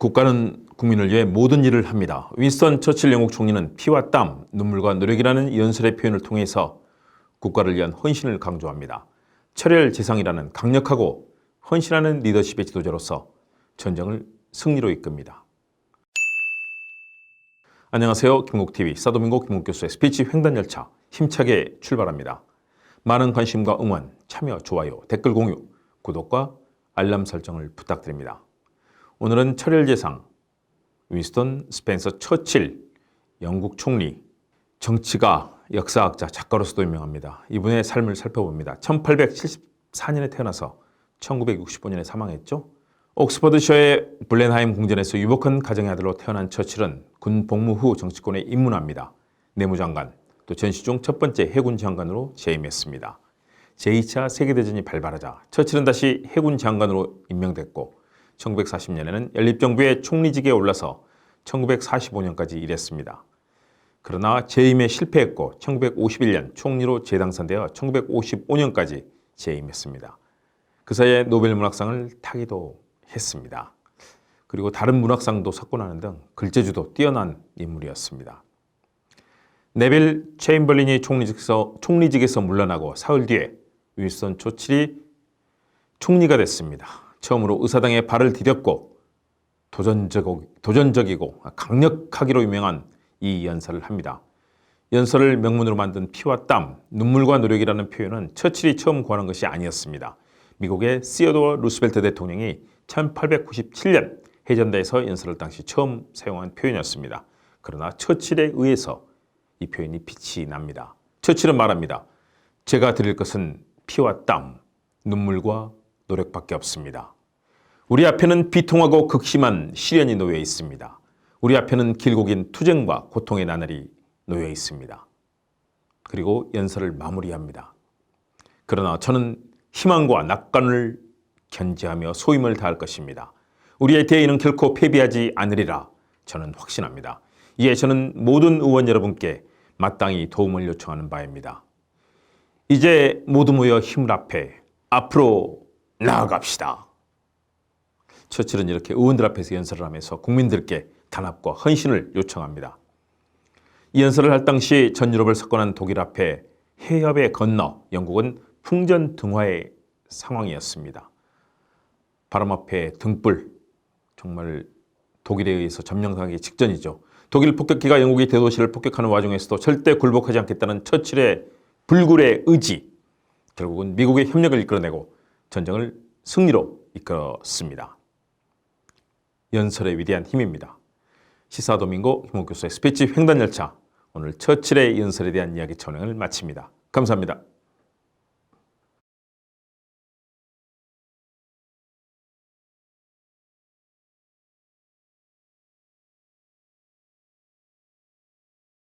국가는 국민을 위해 모든 일을 합니다. 윈스턴 처칠 영국 총리는 피와 땀, 눈물과 노력이라는 연설의 표현을 통해서 국가를 위한 헌신을 강조합니다. 철혈 지상이라는 강력하고 헌신하는 리더십의 지도자로서 전쟁을 승리로 이끕니다. 안녕하세요. 김국TV 사도민고 김국 교수의 스피치 횡단 열차 힘차게 출발합니다. 많은 관심과 응원, 참여, 좋아요, 댓글 공유, 구독과 알람 설정을 부탁드립니다. 오늘은 철혈제상 윈스턴 스펜서 처칠 영국 총리 정치가 역사학자 작가로서도 유명합니다. 이분의 삶을 살펴봅니다. 1874년에 태어나서 1965년에 사망했죠. 옥스퍼드셔의 블렌하임 궁전에서 유복한 가정의 아들로 태어난 처칠은 군 복무 후 정치권에 입문합니다. 내무장관, 또 전시 중 첫 번째 해군 장관으로 재임했습니다. 제2차 세계대전이 발발하자 처칠은 다시 해군 장관으로 임명됐고 1940년에는 연립정부의 총리직에 올라서 1945년까지 일했습니다. 그러나 재임에 실패했고 1951년 총리로 재당선되어 1955년까지 재임했습니다. 그 사이에 노벨 문학상을 타기도 했습니다. 그리고 다른 문학상도 석권하는 등 글재주도 뛰어난 인물이었습니다. 네빌 체인벌린이 총리직에서, 총리직에서 물러나고 사흘 뒤에 윌슨 초칠이 총리가 됐습니다. 처음으로 의사당에 발을 디뎠고 도전적이고, 도전적이고 강력하기로 유명한 이 연설을 합니다. 연설을 명문으로 만든 피와 땀, 눈물과 노력이라는 표현은 처칠이 처음 구하는 것이 아니었습니다. 미국의 시어도어 루스벨트 대통령이 1897년 해전대에서 연설을 당시 처음 사용한 표현이었습니다. 그러나 처칠에 의해서 이 표현이 빛이 납니다. 처칠은 말합니다. 제가 드릴 것은 피와 땀, 눈물과 노력밖에 없습니다. 우리 앞에는 비통하고 극심한 시련이 놓여 있습니다. 우리 앞에는 길고 긴 투쟁과 고통의 나날이 놓여 있습니다. 그리고 연설을 마무리합니다. 그러나 저는 희망과 낙관을 견지하며 소임을 다할 것입니다. 우리의 대의는 결코 패배하지 않으리라 저는 확신합니다. 이에 저는 모든 의원 여러분께 마땅히 도움을 요청하는 바입니다. 이제 모두 모여 힘을 합해 앞으로 나아갑시다. 처칠은 이렇게 의원들 앞에서 연설을 하면서 국민들께 단합과 헌신을 요청합니다. 이 연설을 할 당시 전 유럽을 석권한 독일 앞에 해협에 건너 영국은 풍전등화의 상황이었습니다. 바람 앞에 등불, 정말 독일에 의해서 점령당하기 직전이죠. 독일 폭격기가 영국의 대도시를 폭격하는 와중에서도 절대 굴복하지 않겠다는 처칠의 불굴의 의지, 결국은 미국의 협력을 이끌어내고 전쟁을 승리로 이끌었습니다. 연설의 위대한 힘입니다. 시사도민고 김호 교수의 스피치 횡단열차 오늘 처칠의 연설에 대한 이야기 촬영을 마칩니다. 감사합니다.